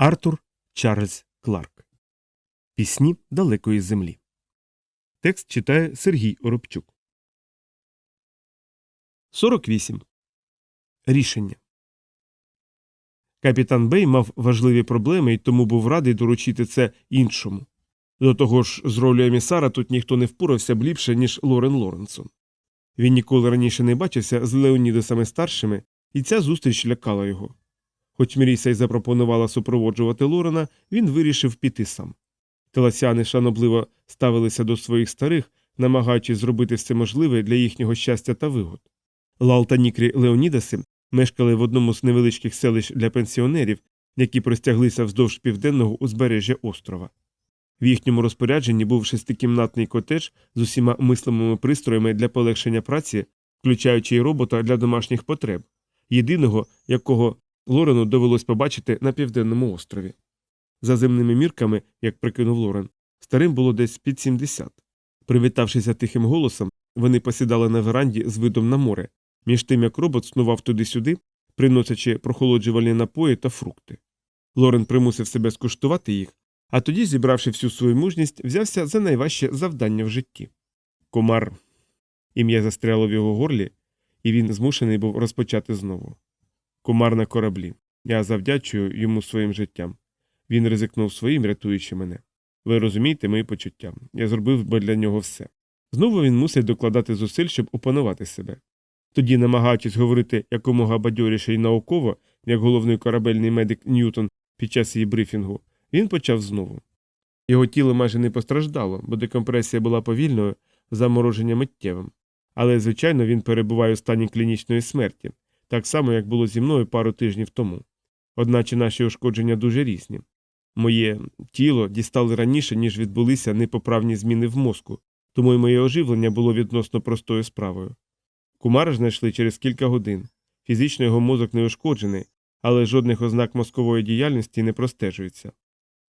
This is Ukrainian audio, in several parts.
Артур Чарльз Кларк. Пісні далекої землі. Текст читає Сергій Оробчук. 48. Рішення. Капітан Бей мав важливі проблеми і тому був радий доручити це іншому. До того ж, з ролью емісара тут ніхто не впорався б ліпше, ніж Лорен Лоренсон. Він ніколи раніше не бачився з Леонідесами старшими, і ця зустріч лякала його. Хоч Міріса й запропонувала супроводжувати Лорена, він вирішив піти сам. Теласяни шанобливо ставилися до своїх старих, намагаючись зробити все можливе для їхнього щастя та вигод. Лал та Нікрі Леонідаси мешкали в одному з невеличких селищ для пенсіонерів, які простяглися вздовж південного узбережжя острова. В їхньому розпорядженні був шестикімнатний котедж з усіма мислимими пристроями для полегшення праці, включаючи й робота для домашніх потреб, єдиного, якого Лорену довелось побачити на південному острові. За земними мірками, як прикинув Лорен, старим було десь під 70. Привітавшися тихим голосом, вони посідали на веранді з видом на море, між тим як робот снував туди-сюди, приносячи прохолоджувальні напої та фрукти. Лорен примусив себе скуштувати їх, а тоді, зібравши всю свою мужність, взявся за найважче завдання в житті. Комар. Ім'я застряло в його горлі, і він змушений був розпочати знову. Комар на кораблі. Я завдячую йому своїм життям. Він ризикнув своїм, рятуючи мене. Ви розумієте мої почуття. Я зробив би для нього все. Знову він мусить докладати зусиль, щоб опанувати себе. Тоді, намагаючись говорити якомога бадьоріше й науково, як головний корабельний медик Ньютон під час її брифінгу, він почав знову. Його тіло майже не постраждало, бо декомпресія була повільною, замороження миттєвим. Але, звичайно, він перебуває у стані клінічної смерті, так само, як було зі мною пару тижнів тому. Одначе наші ушкодження дуже різні. Моє тіло дістали раніше, ніж відбулися непоправні зміни в мозку, тому й моє оживлення було відносно простою справою. Кумара знайшли через кілька годин. Фізично його мозок не ушкоджений, але жодних ознак мозкової діяльності не простежується.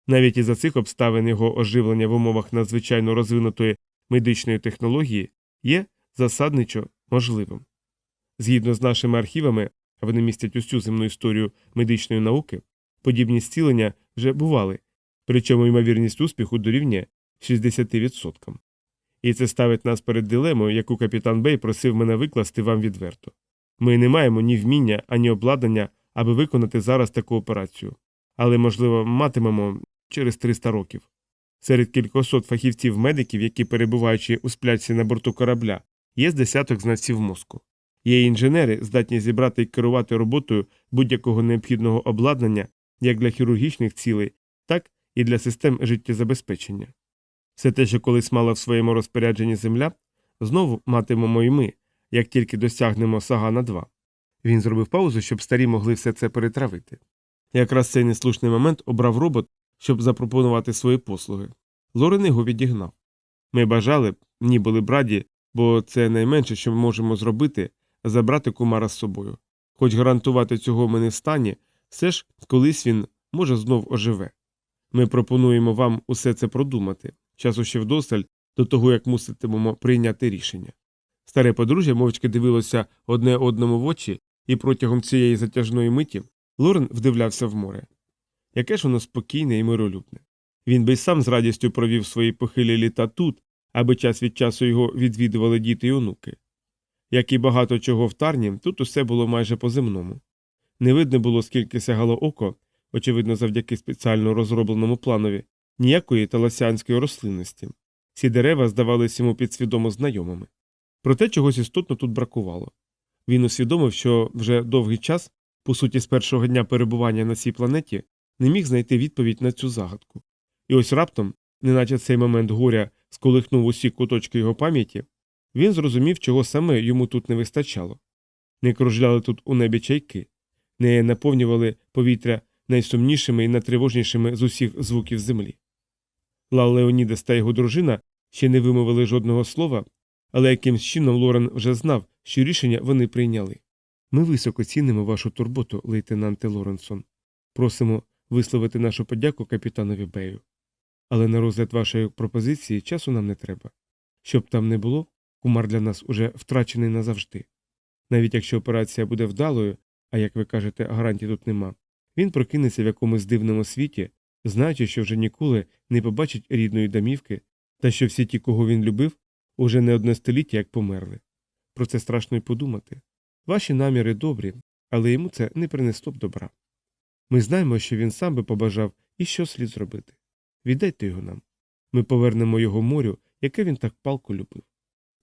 Навіть із за цих обставин його оживлення в умовах надзвичайно розвинутої медичної технології є засадничо можливим. Згідно з нашими архівами, а вони містять усю земну історію медичної науки, подібні зцілення вже бували, причому ймовірність успіху дорівнює 60%. І це ставить нас перед дилемою, яку капітан Бей просив мене викласти вам відверто. Ми не маємо ні вміння, ані обладнання, аби виконати зараз таку операцію, але, можливо, матимемо через 300 років. Серед кількосот фахівців медиків, які перебуваючи у сплячці на борту корабля, є з десяток знавців мозку. Є інженери, здатні зібрати і керувати роботою будь-якого необхідного обладнання як для хірургічних цілей, так і для систем життєзабезпечення. Все те, що колись мала в своєму розпорядженні земля, знову матимемо і ми, як тільки досягнемо Сагана 2. Він зробив паузу, щоб старі могли все це перетравити. Якраз цей неслушний момент обрав робот, щоб запропонувати свої послуги. Лорен його відігнав. Ми бажали б, ні були б раді, бо це найменше, що ми можемо зробити, забрати кумара з собою. Хоч гарантувати цього ми не стані, все ж колись він, може, знов оживе. Ми пропонуємо вам усе це продумати, часу ще вдосталь до того, як муситимемо прийняти рішення. Старе подружжя мовчки дивилося одне одному в очі, і протягом цієї затяжної миті Лорен вдивлявся в море. Яке ж воно спокійне і миролюбне. Він би й сам з радістю провів свої похилі літа тут, аби час від часу його відвідували діти й онуки. Як і багато чого в тарні, тут усе було майже по земному. Не видно було, скільки сягало око, очевидно, завдяки спеціально розробленому планові, ніякої таласянської рослинності. Ці дерева здавалися йому підсвідомо знайомими. Проте чогось істотно тут бракувало. Він усвідомив, що вже довгий час, по суті, з першого дня перебування на цій планеті, не міг знайти відповідь на цю загадку. І ось раптом, неначе цей момент горя сколихнув усі куточки його пам'яті, він зрозумів, чого саме йому тут не вистачало. Не кружляли тут у небі чайки, не наповнювали повітря найсумнішими і найтривожнішими з усіх звуків землі. Лал Леонідес та його дружина ще не вимовили жодного слова, але якимсь чином Лорен вже знав, що рішення вони прийняли. Ми високо цінимо вашу турботу, лейтенанте Лоренсон. Просимо висловити нашу подяку капітанові Бею. Але на розгляд вашої пропозиції часу нам не треба. Щоб там не було, кумар для нас уже втрачений назавжди. Навіть якщо операція буде вдалою, а як ви кажете, гарантій тут нема, Він прокинеться в якомусь дивному світі, знаючи, що вже ніколи не побачить рідної домівки, та що всі ті, кого він любив, уже не одне століття як померли. Про це страшно й подумати. Ваші наміри добрі, але йому це не принесло б добра. Ми знаємо, що він сам би побажав і що слід зробити. Віддайте його нам. Ми повернемо його морю, яке він так палко любив.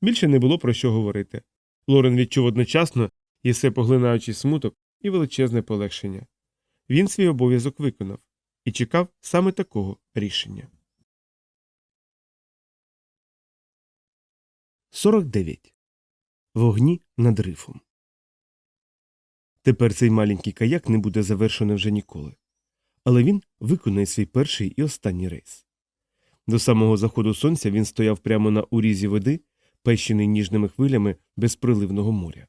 Більше не було про що говорити. Лорен відчув одночасно і все поглинаючий смуток і величезне полегшення. Він свій обов'язок виконав і чекав саме такого рішення. 49. Вогні над рифом. Тепер цей маленький каяк не буде завершений вже ніколи. Але він виконає свій перший і останній рейс. До самого заходу сонця він стояв прямо на урізі води, пещений ніжними хвилями безприливного моря.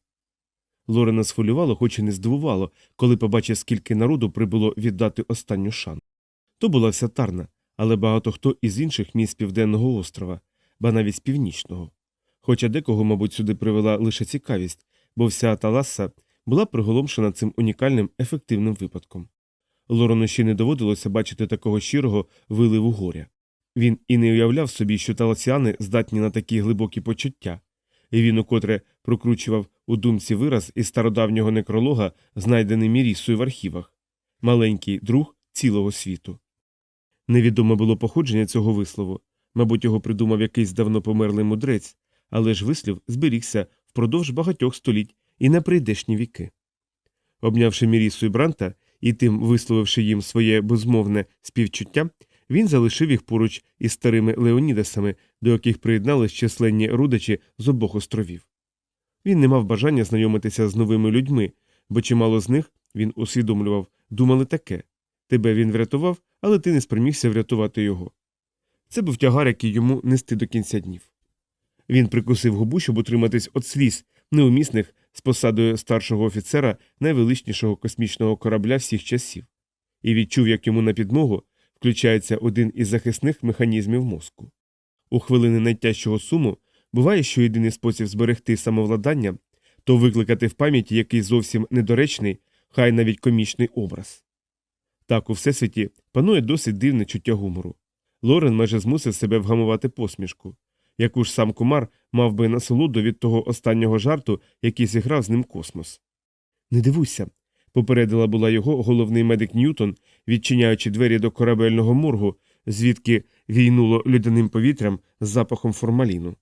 Лорена схвилювало, хоч і не здивувало, коли побачив, скільки народу прибуло віддати останню шану. То була вся тарна, але багато хто із інших міст південного острова, ба навіть з північного. Хоча декого, мабуть, сюди привела лише цікавість, бо вся Таласа була приголомшена цим унікальним ефективним випадком. Лорену ще не доводилося бачити такого щирого виливу горя. Він і не уявляв собі, що таласіани здатні на такі глибокі почуття, і він укотре прокручував у думці вираз із стародавнього некролога, знайдений Мірісою в архівах маленький друг цілого світу. Невідоме було походження цього вислову, мабуть, його придумав якийсь давно померлий мудрець, але ж вислів зберігся впродовж багатьох століть і на прийдешні віки. Обнявши Мірісу і Бранта і тим висловивши їм своє безмовне співчуття, він залишив їх поруч із старими Леонідасами, до яких приєднались численні рудичі з обох островів. Він не мав бажання знайомитися з новими людьми, бо чимало з них, він усвідомлював, думали таке тебе він врятував, але ти не спромігся врятувати його. Це був тягар, який йому нести до кінця днів. Він прикусив губу, щоб утриматись від сліз, неумісних з посадою старшого офіцера найвеличнішого космічного корабля всіх часів, і відчув, як йому на підмогу включається один із захисних механізмів мозку. У хвилини найтяжчого суму буває, що єдиний спосіб зберегти самовладання то викликати в пам'яті якийсь зовсім недоречний, хай навіть комічний образ. Так у всесвіті панує досить дивне чуття гумору. Лорен майже змусив себе вгамувати посмішку, яку ж сам кумар мав би насолоду від того останнього жарту, який зіграв з ним космос. Не дивуйся, попередила була його головний медик Ньютон, відчиняючи двері до корабельного моргу, звідки війнуло людяним повітрям з запахом формаліну.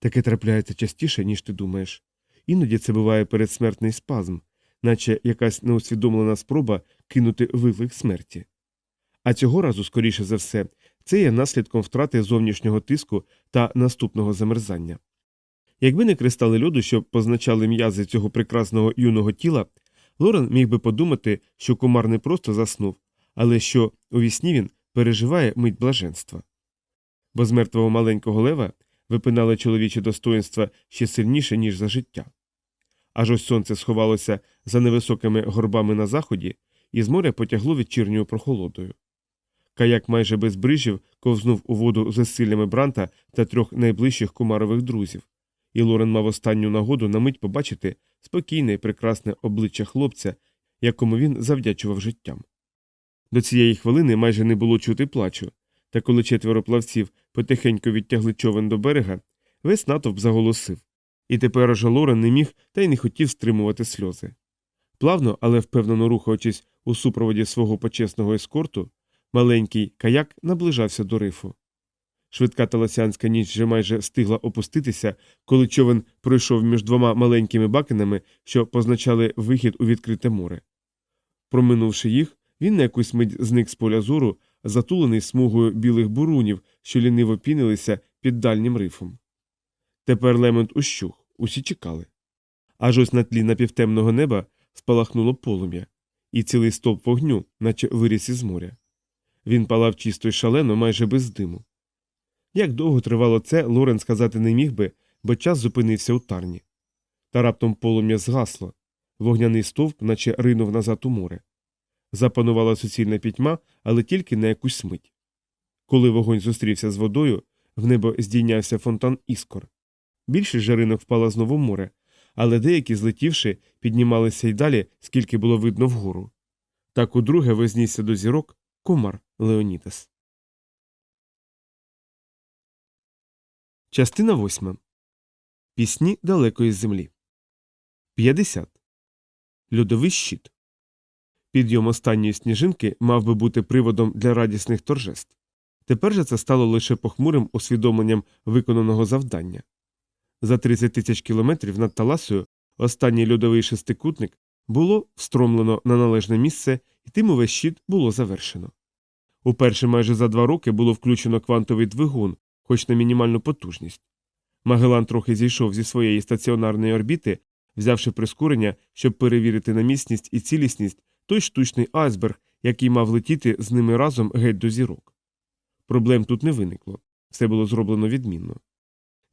Таке трапляється частіше, ніж ти думаєш. Іноді це буває передсмертний спазм, наче якась неусвідомлена спроба кинути виклик смерті. А цього разу, скоріше за все, це є наслідком втрати зовнішнього тиску та наступного замерзання. Якби не кристали льоду, що позначали м'язи цього прекрасного юного тіла, Лорен міг би подумати, що комар не просто заснув, але що у вісні він переживає мить блаженства. Бо з мертвого маленького лева випинали чоловічі достоинства ще сильніше, ніж за життя. Аж ось сонце сховалося за невисокими горбами на заході, і з моря потягло вечірньою прохолодою. Каяк майже без брижів ковзнув у воду з силлями Бранта та трьох найближчих кумарових друзів, і Лорен мав останню нагоду на мить побачити спокійне і прекрасне обличчя хлопця, якому він завдячував життям. До цієї хвилини майже не було чути плачу, та коли четверо плавців потихеньку відтягли човен до берега, весь натовп заголосив. І тепер уже Лорен не міг та й не хотів стримувати сльози. Плавно, але впевнено рухаючись у супроводі свого почесного ескорту, маленький каяк наближався до рифу. Швидка таласянська ніч вже майже встигла опуститися, коли човен пройшов між двома маленькими бакенами, що позначали вихід у відкрите море. Проминувши їх, він на якусь мить зник з поля зору, затулений смугою білих бурунів, що ліниво пінилися під дальнім рифом. Тепер лемент ущух, усі чекали. Аж ось на тлі напівтемного неба спалахнуло полум'я, і цілий стовп вогню, наче виріс із моря. Він палав чисто й шалено, майже без диму. Як довго тривало це, Лорен сказати не міг би, бо час зупинився у тарні. Та раптом полум'я згасло, вогняний стовп, наче ринув назад у море. Запанувала суцільна пітьма, але тільки на якусь мить. Коли вогонь зустрівся з водою, в небо здійнявся фонтан іскор. Більшість жаринок впала знову в море, але деякі, злетівши, піднімалися й далі, скільки було видно вгору. Так удруге вознісся до зірок комар Леонідас. Частина восьма. Пісні далекої землі. 50. Льодовий щит. Підйом останньої сніжинки мав би бути приводом для радісних торжеств. Тепер же це стало лише похмурим усвідомленням виконаного завдання. За 30 тисяч кілометрів над Таласою останній льодовий шестикутник було встромлено на належне місце, і тим увесь щит було завершено. Уперше майже за два роки було включено квантовий двигун, хоч на мінімальну потужність. Магелан трохи зійшов зі своєї стаціонарної орбіти, взявши прискорення, щоб перевірити на міцність і цілісність той штучний айсберг, який мав летіти з ними разом геть до зірок. Проблем тут не виникло, все було зроблено відмінно.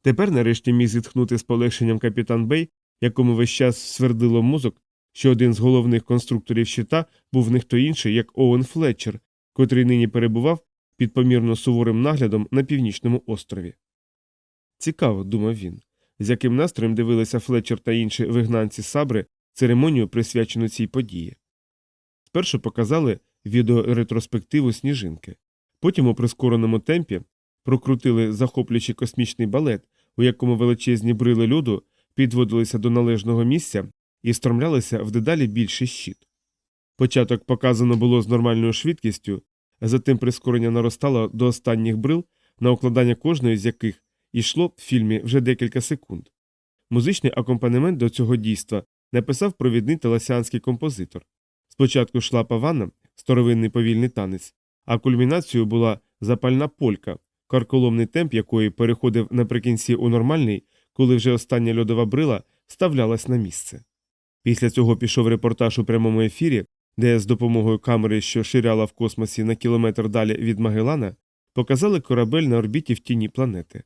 Тепер нарешті міг зітхнути з полегшенням капітан Бей, якому весь час свердило мозок, що один з головних конструкторів щита був не хто інший, як Оуен Флетчер, котрий нині перебував під помірно суворим наглядом на північному острові. Цікаво, думав він, з яким настроєм дивилися Флетчер та інші вигнанці Сабри церемонію, присвячену цій події. Спершу показали відеоретроспективу сніжинки, потім у прискореному темпі прокрутили захоплюючий космічний балет, у якому величезні брили льоду підводилися до належного місця і стромлялися в дедалі більший щит. Початок показано було з нормальною швидкістю, затим прискорення наростало до останніх брил, на укладання кожної з яких йшло в фільмі вже декілька секунд. Музичний акомпанемент до цього дійства написав провідний телесіанський композитор. Спочатку йшла павана, старовинний повільний танець, а кульмінацією була запальна полька, карколомний темп якої переходив наприкінці у нормальний, коли вже остання льодова брила вставлялась на місце. Після цього пішов репортаж у прямому ефірі, де з допомогою камери, що ширяла в космосі на кілометр далі від Магеллана, показали корабель на орбіті в тіні планети.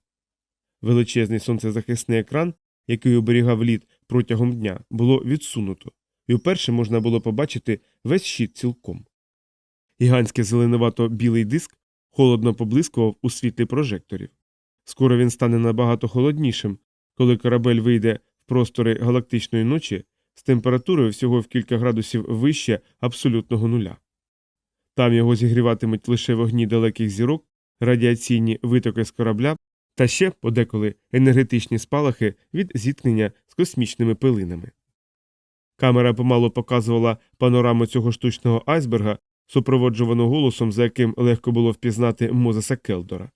Величезний сонцезахисний екран, який оберігав лід протягом дня, було відсунуто, і вперше можна було побачити весь щит цілком. Гігантський зеленувато білий диск холодно поблискував у світлі прожекторів. Скоро він стане набагато холоднішим, коли корабель вийде в простори галактичної ночі з температурою всього в кілька градусів вище абсолютного нуля. Там його зігріватимуть лише вогні далеких зірок, радіаційні витоки з корабля та ще подеколи енергетичні спалахи від зіткнення з космічними пилинами. Камера помалу показувала панораму цього штучного айсберга, супроводжувану голосом, за яким легко було впізнати Мозеса Келдора.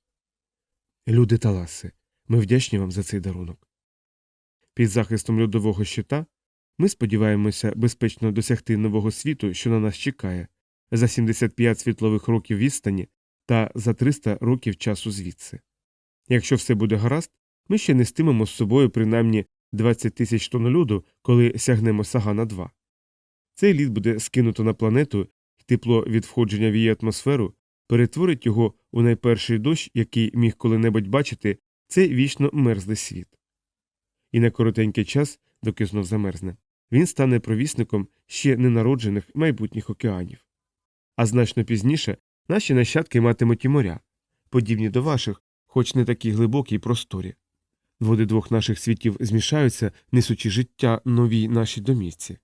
Люди Таласи, ми вдячні вам за цей дарунок. Під захистом льодового щита ми сподіваємося безпечно досягти нового світу, що на нас чекає, за 75 світлових років відстані та за 300 років часу звідси. Якщо все буде гаразд, ми ще нестимемо з собою принаймні 20 тисяч тонн льоду, коли сягнемо Сагана 2. Цей лід буде скинуто на планету, і тепло від входження в її атмосферу перетворить його у найперший дощ, який міг коли-небудь бачити цей вічно мерзлий світ. І на коротенький час, доки знов замерзне, він стане провісником ще ненароджених майбутніх океанів. А значно пізніше наші нащадки матимуть і моря, подібні до ваших, хоч не такі глибокі й просторі. Води двох наших світів змішаються, несучи життя новій нашій домівці.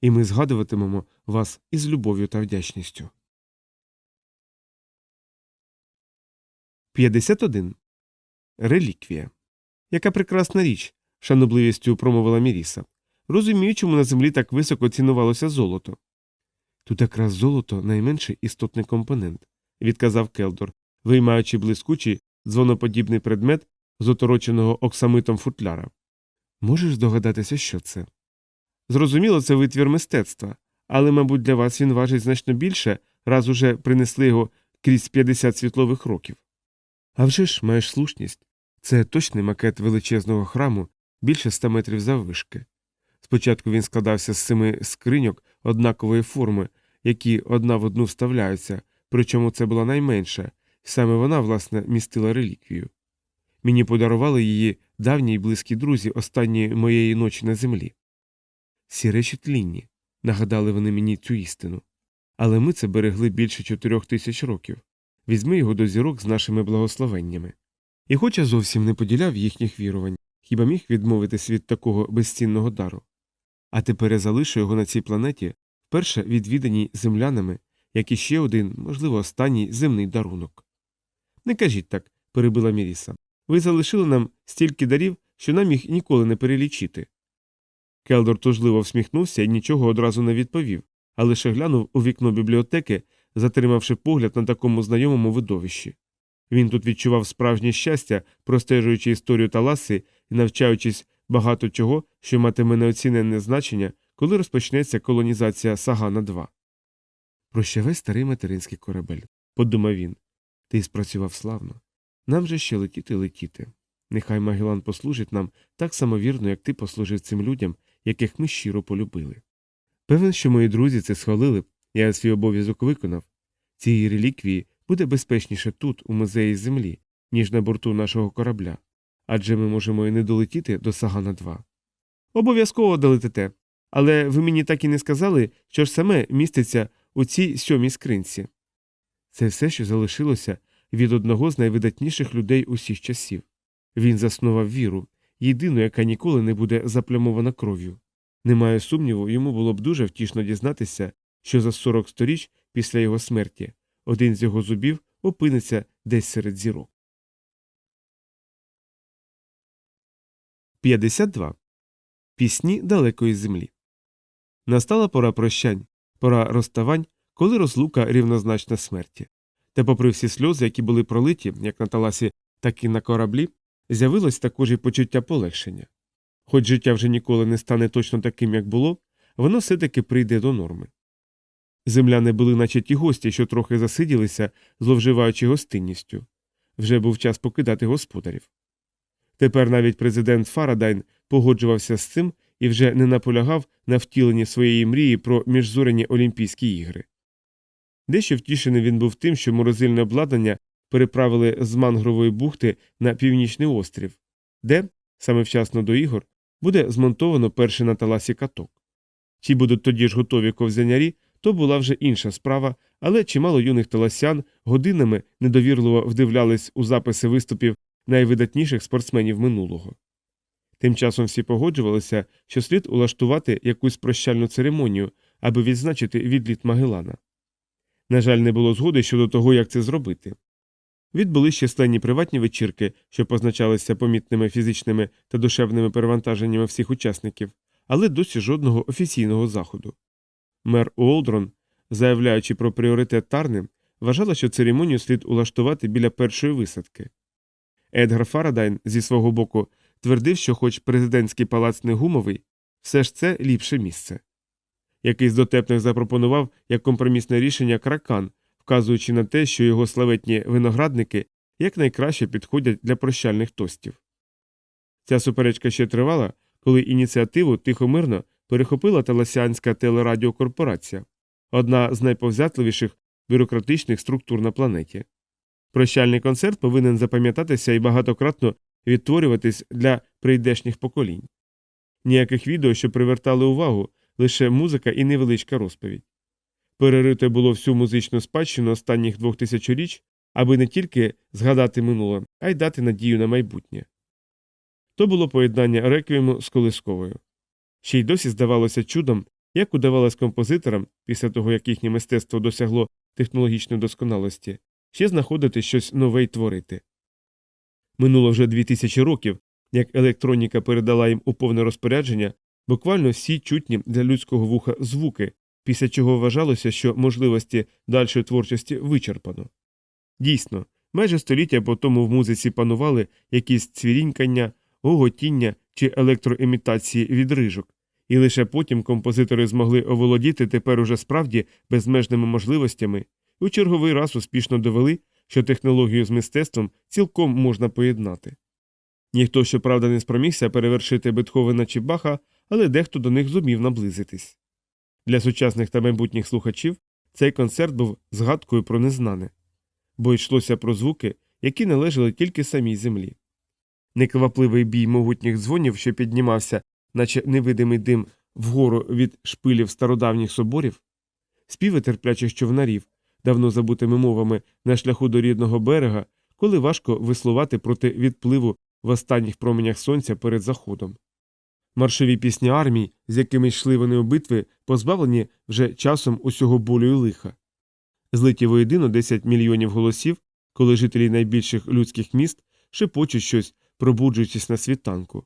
І ми згадуватимемо вас із любов'ю та вдячністю. 51. Реліквія. Яка прекрасна річ, шанобливістю промовила Міріса. Розумію, чому на землі так високо цінувалося золото. Тут якраз золото найменший істотний компонент, відказав Келдор, виймаючи блискучий дзвоноподібний предмет з отороченого оксамитом футляра. Можеш здогадатися, що це? Зрозуміло, це витвір мистецтва, але, мабуть, для вас він важить значно більше, раз уже принесли його крізь 50 світлових років. А вже ж маєш слушність. Це точний макет величезного храму більше ста метрів заввишки. Спочатку він складався з семи скриньок однакової форми, які одна в одну вставляються, причому це була найменша, і саме вона, власне, містила реліквію. Мені подарували її давні й близькі друзі останньої моєї ночі на землі. Ці речі тлінні, нагадали вони мені цю істину. Але ми це берегли більше чотирьох тисяч років. Візьми його до зірок з нашими благословеннями. І хоч я зовсім не поділяв їхніх вірувань, хіба міг відмовитись від такого безцінного дару. А тепер я залишу його на цій планеті вперше відвіданій землянами, як і ще один, можливо, останній земний дарунок. Не кажіть так, перебила Міріса. Ви залишили нам стільки дарів, що нам їх ніколи не перелічити. Келдор тужливо всміхнувся і нічого одразу не відповів, а лише глянув у вікно бібліотеки, затримавши погляд на такому знайомому видовищі. Він тут відчував справжнє щастя, простежуючи історію Таласи і навчаючись багато чого, що матиме неоціненне значення, коли розпочнеться колонізація Сагана 2. Прощавай старий материнський корабель, подумав він. Ти спрацював славно. Нам же ще летіти летіти. Нехай Магелан послужить нам так самовірно, як ти послужив цим людям, яких ми щиро полюбили. Певен, що мої друзі це схвалили б, я свій обов'язок виконав. Цієї реліквії буде безпечніше тут, у музеї землі, ніж на борту нашого корабля, адже ми можемо і не долетіти до Сагана 2. Обов'язково долетите. Але ви мені так і не сказали, що ж саме міститься у цій сьомій скринці. Це все, що залишилося від одного з найвидатніших людей усіх часів. Він заснував віру, єдину, яка ніколи не буде заплямована кров'ю. Немає сумніву, йому було б дуже втішно дізнатися, що за 40 сторіч після його смерті один з його зубів опиниться десь серед зірок. 52. Пісні далекої землі. Настала пора прощань, пора розставань, коли розлука рівнозначна смерті. Та, попри всі сльози, які були пролиті, як на таласі, так і на кораблі, з'явилось також і почуття полегшення. Хоч життя вже ніколи не стане точно таким, як було, воно все таки прийде до норми. Земляни були, наче ті гості, що трохи засиділися, зловживаючи гостинністю. Вже був час покидати господарів. Тепер навіть президент Фарадайн погоджувався з цим і вже не наполягав на втіленні своєї мрії про міжзорені Олімпійські ігри. Дещо втішений він був тим, що морозильне обладнання переправили з мангрової бухти на північний острів, де, саме вчасно до ігор, буде змонтовано перший на таласі каток. Чи будуть тоді ж готові ковзанярі, то була вже інша справа, але чимало юних таласян годинами недовірливо вдивлялись у записи виступів найвидатніших спортсменів минулого. Тим часом всі погоджувалися, що слід улаштувати якусь прощальну церемонію, аби відзначити відліт Магелана. На жаль, не було згоди щодо того, як це зробити. Відбулись численні приватні вечірки, що позначалися помітними фізичними та душевними перевантаженнями всіх учасників, але досі жодного офіційного заходу. Мер Уолдрон, заявляючи про пріоритет Тарни, вважала, що церемонію слід улаштувати біля першої висадки. Едгар Фарадайн зі свого боку твердив, що, хоч президентський палац не гумовий, все ж це ліпше місце. Якийсь дотепних запропонував як компромісне рішення кракан, вказуючи на те, що його славетні виноградники якнайкраще підходять для прощальних тостів. Ця суперечка ще тривала, коли ініціативу тихомирно перехопила Таласіанська телерадіокорпорація, одна з найповзятливіших бюрократичних структур на планеті. Прощальний концерт повинен запам'ятатися і багатократно відтворюватись для прийдешніх поколінь. Ніяких відео, що привертали увагу, лише музика і невеличка розповідь. Перерите було всю музичну спадщину останніх двох тисячоріч, аби не тільки згадати минуле, а й дати надію на майбутнє. То було поєднання реквієму з колисковою. Ще й досі здавалося чудом, як удавалось композиторам, після того як їхнє мистецтво досягло технологічної досконалості, ще знаходити щось нове й творити. Минуло вже дві тисячі років, як електроніка передала їм у повне розпорядження буквально всі чутні для людського вуха звуки, після чого вважалося, що можливості дальшої творчості вичерпано. Дійсно, майже століття по тому в музиці панували якісь цвірінькання, гоготіння чи електроімітації від рижок, і лише потім композитори змогли оволодіти тепер уже справді безмежними можливостями і у черговий раз успішно довели, що технологію з мистецтвом цілком можна поєднати. Ніхто, щоправда, не спромігся перевершити Бетховена чи Баха, але дехто до них зумів наблизитись. Для сучасних та майбутніх слухачів цей концерт був згадкою про незнане, бо йшлося про звуки, які належали тільки самій землі. Неквапливий бій могутніх дзвонів, що піднімався, наче невидимий дим вгору від шпилів стародавніх соборів, співи терплячих човнарів, давно забутими мовами на шляху до рідного берега, коли важко веслувати проти відпливу в останніх променях сонця перед заходом. Маршові пісні армій, з якими йшли вони у битви, позбавлені вже часом усього болю і лиха. Злиті воєдино 10 мільйонів голосів, коли жителі найбільших людських міст шепочуть щось, пробуджуючись на світанку.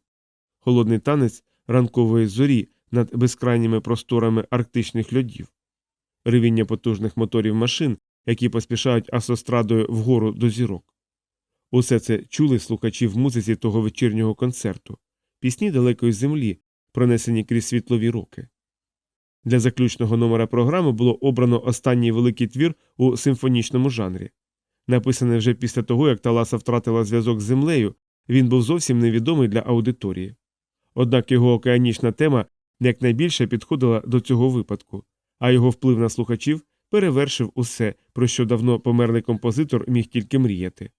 Холодний танець ранкової зорі над безкрайніми просторами арктичних льодів, ревіння потужних моторів машин, які поспішають асострадою вгору до зірок. Усе це чули слухачі в музиці того вечірнього концерту, пісні далекої землі, пронесені крізь світлові роки. Для заключного номера програми було обрано останній великий твір у симфонічному жанрі. Написаний вже після того, як Таласа втратила зв'язок з землею, він був зовсім невідомий для аудиторії. Однак його океанічна тема якнайбільше підходила до цього випадку, а його вплив на слухачів перевершив усе, про що давно померлий композитор міг тільки мріяти.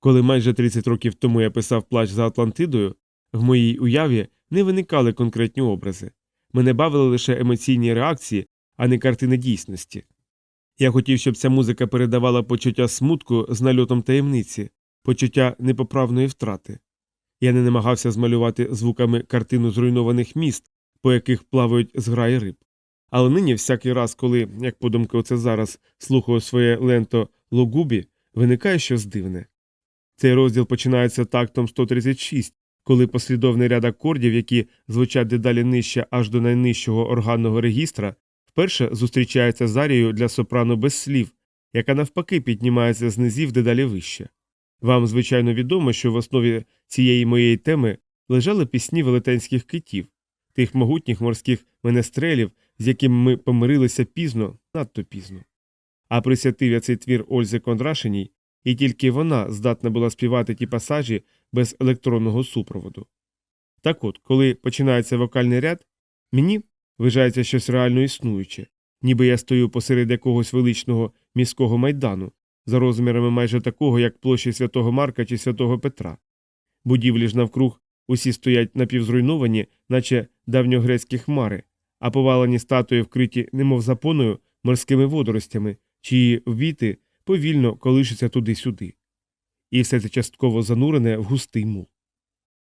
Коли майже 30 років тому я писав плач за Атлантидою, в моїй уяві не виникали конкретні образи. Мене бавили лише емоційні реакції, а не картини дійсності. Я хотів, щоб ця музика передавала почуття смутку з нальотом таємниці, почуття непоправної втрати. Я не намагався змалювати звуками картину зруйнованих міст, по яких плавають зграї риб. Але нині, всякий раз, коли, як подумки оце зараз, слухаю своє ленто логубі, виникає щось дивне. Цей розділ починається тактом 136, коли послідовний ряд акордів, які звучать дедалі нижче аж до найнижчого органного регістра, вперше зустрічається з арією для сопрано без слів, яка навпаки піднімається з низів дедалі вище. Вам, звичайно, відомо, що в основі цієї моєї теми лежали пісні велетенських китів, тих могутніх морських менестрелів, з якими ми помирилися пізно, надто пізно. А присвятив я цей твір Ользі Кондрашиній, і тільки вона здатна була співати ті пасажі без електронного супроводу. Так от, коли починається вокальний ряд, мені вважається щось реально існуюче, ніби я стою посеред якогось величного міського майдану, за розмірами майже такого, як площі святого Марка чи святого Петра. Будівлі ж навкруг усі стоять напівзруйновані, наче давньогрецькі хмари, а повалені статуї вкриті, немов запоною, морськими водоростями, чиї віти повільно колишуться туди-сюди. І все це частково занурене в густий мул.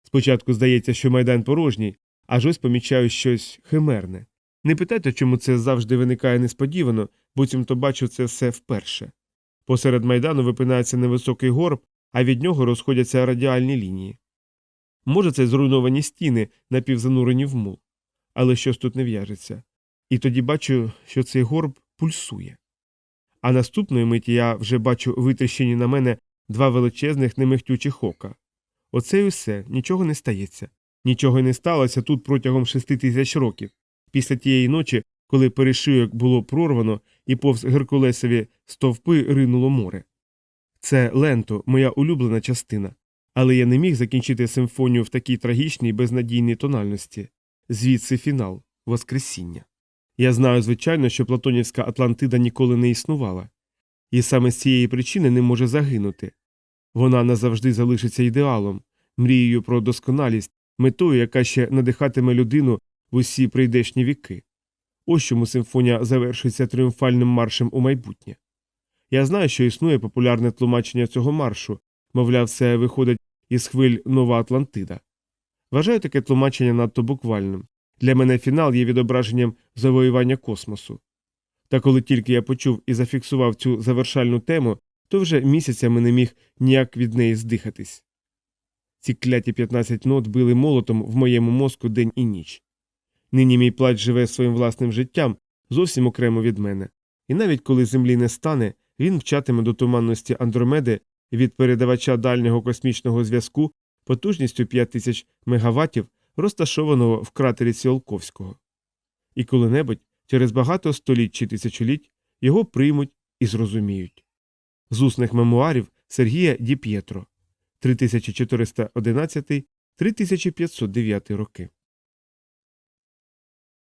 Спочатку здається, що майдан порожній, аж ось помічаю щось химерне. Не питайте, чому це завжди виникає несподівано, буцімто бачу це все вперше. Посеред майдану випинається невисокий горб, а від нього розходяться радіальні лінії. Може, це зруйновані стіни, напівзанурені в мул, але щось тут не в'яжеться. І тоді бачу, що цей горб пульсує. А наступної миті я вже бачу витріщені на мене два величезних немихтючих ока. Оце й усе, нічого не стається. Нічого й не сталося тут протягом шести тисяч років, після тієї ночі, коли перешийок було прорвано і повз Геркулесові стовпи ринуло море. Це ленто, моя улюблена частина, але я не міг закінчити симфонію в такій трагічній безнадійній тональності, звідси фінал, Воскресіння. Я знаю, звичайно, що Платонівська Атлантида ніколи не існувала, і саме з цієї причини не може загинути. Вона назавжди залишиться ідеалом, мрією про досконалість, метою, яка ще надихатиме людину в усі прийдешні віки. Ось чому симфонія завершується тріумфальним маршем у майбутнє. Я знаю, що існує популярне тлумачення цього маршу, мовляв, це виходить із хвиль Нова Атлантида. Вважаю таке тлумачення надто буквальним. Для мене фінал є відображенням завоювання космосу. Та коли тільки я почув і зафіксував цю завершальну тему, то вже місяцями не міг ніяк від неї здихатись. Ці кляті 15 нот били молотом в моєму мозку день і ніч. Нині мій плач живе своїм власним життям, зовсім окремо від мене, і навіть коли землі не стане, він вчатиме до туманності Андромеди від передавача дальнього космічного зв'язку потужністю 5000 мегаваттів, розташованого в кратері Ціолковського. І коли-небудь, через багато століть чи тисячоліть, його приймуть і зрозуміють. З усних мемуарів Сергія Діп'єтро 3411 3509 роки.